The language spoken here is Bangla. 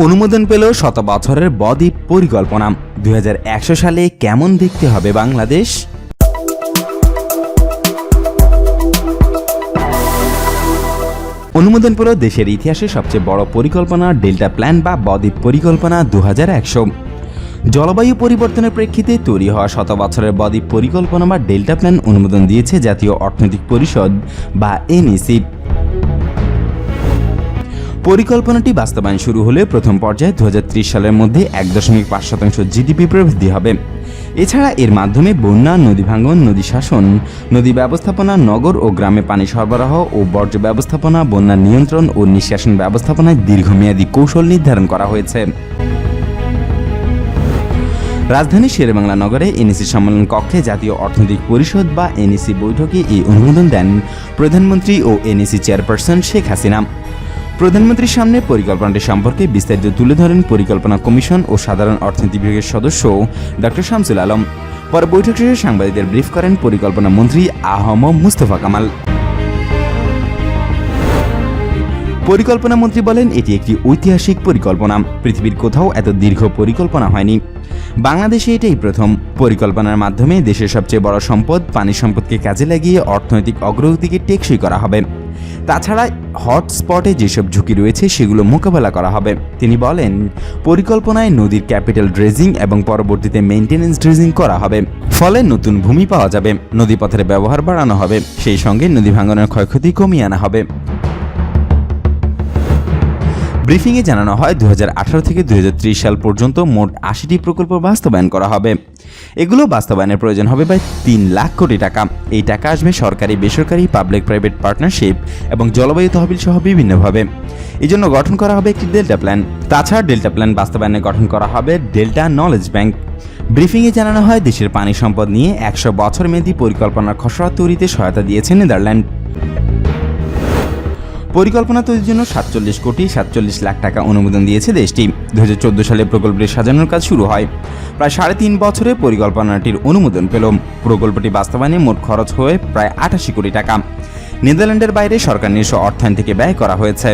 অনুমোদন পেল শত বছরের বদ্বীপ পরিকল্পনা। দু হাজার একশো সালে কেমন দেখতে হবে বাংলাদেশ? অনুমোদন পেল দেশের ইতিহাসে সবচেয়ে বড় পরিকল্পনা, ডেল্টা প্ল্যান বা বদ্বীপ পরিকল্পনা দু হাজার একশো। জলবায়ু পরিবর্তনের প্রেক্ষিতে তৈরি হওয়া শত বছরের বদ্বীপ পরিকল্পনা বা ডেল্টা প্ল্যান অনুমোদন দিয়েছে জাতীয় অর্থনৈতিক পরিষদ বা এনইসি। পরিকল্পনাটি বাস্তবায়ন শুরু হলে প্রথম পর্যায়ে দু হাজার ত্রিশ সালের মধ্যে এক দশমিক পাঁচ শতাংশ জিডিপি প্রবৃদ্ধি হবে। এছাড়া এর মাধ্যমে বন্যা, নদী ভাঙ্গন নদী শাসন, নদী ব্যবস্থাপনা, নগর ও গ্রামে পানি সরবরাহ ও বর্জ্য ব্যবস্থাপনা, বন্যা নিয়ন্ত্রণ ও নিষ্কাশন ব্যবস্থাপনায় দীর্ঘমেয়াদী কৌশল নির্ধারণ করা হয়েছে। রাজধানী শেরেবাংলা নগরে এনইসি সম্মেলন কক্ষে জাতীয় অর্থনৈতিক পরিষদ বা এনইসি বৈঠকে এই অনুমোদন দেন প্রধানমন্ত্রী ও এনএসি চেয়ারপারসন শেখ হাসিনা। প্রধানমন্ত্রীর সামনে পরিকল্পনাটি সম্পর্কে বিস্তারিত তুলে ধরেন পরিকল্পনা কমিশন ও সাধারণ অর্থনীতি বিভাগের সদস্য ডক্টর শামসুল আলম। পরে বৈঠক শেষে সাংবাদিকদের ব্রিফ করেন পরিকল্পনা মন্ত্রী আহম মুস্তফা কামাল। পরিকল্পনা মন্ত্রী বলেন, এটি একটি ঐতিহাসিক পরিকল্পনা। পৃথিবীর কোথাও এত দীর্ঘ পরিকল্পনা হয়নি। বাংলাদেশে এটাই প্রথম। পরিকল্পনার মাধ্যমে দেশের সবচেয়ে বড় সম্পদ পানি সম্পদকে কাজে লাগিয়ে অর্থনৈতিক অগ্রগতিকে টেকসই করা হবে। তাছাড়া হটস্পটে যেসব ঝুঁকি রয়েছে সেগুলো মোকাবেলা করা হবে। তিনি বলেন, পরিকল্পনায় নদীর ক্যাপিটাল ড্রেজিং এবং পরবর্তীতে মেইনটেনেন্স ড্রেজিং করা হবে। ফলে নতুন ভূমি পাওয়া যাবে নদীপথের ব্যবহার বাড়ানো হবে, সেই সঙ্গে নদী ভাঙনের ক্ষয়ক্ষতি কমিয়ে আনা হবে। ব্রিফিংয়ে জানানো হয়, দুই হাজার আঠারো থেকে দুই হাজার ত্রিশ সাল পর্যন্ত মোট আশিটি প্রকল্প বাস্তবায়ন করা হবে। এগুলো বাস্তবায়নের প্রয়োজন হবে প্রায় তিন লাখ কোটি টাকা। এই টাকা আসবে সরকারি, বেসরকারি পাবলিক প্রাইভেট পার্টনারশিপ এবং জলবায়ু তহবিল সহ বিভিন্নভাবে। এই জন্য গঠন করা হবে একটি ডেল্টা প্ল্যান তাছাড়া ডেল্টা প্ল্যান বাস্তবায়নে গঠন করা হবে ডেল্টা নলেজ ব্যাংক ব্রিফিংয়ে জানানো হয়, দেশের পানি সম্পদ নিয়ে একশো বছর মেয়াদী পরিকল্পনার খসড়া তৈরিতে সহায়তা দিয়েছে নেদারল্যান্ড। পরিকল্পনা তৈরির জন্য সাতচল্লিশ কোটি সাতচল্লিশ লাখ টাকা অনুমোদন দিয়েছে দেশটি। দু হাজার চোদ্দ সালে প্রকল্পটি সাজানোর কাজ শুরু হয়। প্রায় সাড়ে তিন বছরে পরিকল্পনাটির অনুমোদন পেল। প্রকল্পটি বাস্তবায়নে মোট খরচ হয়ে প্রায় আটাশি কোটি টাকা। নেদারল্যান্ডের বাইরে সরকার নিজস্ব অর্থায়ন থেকে ব্যয় করা হয়েছে।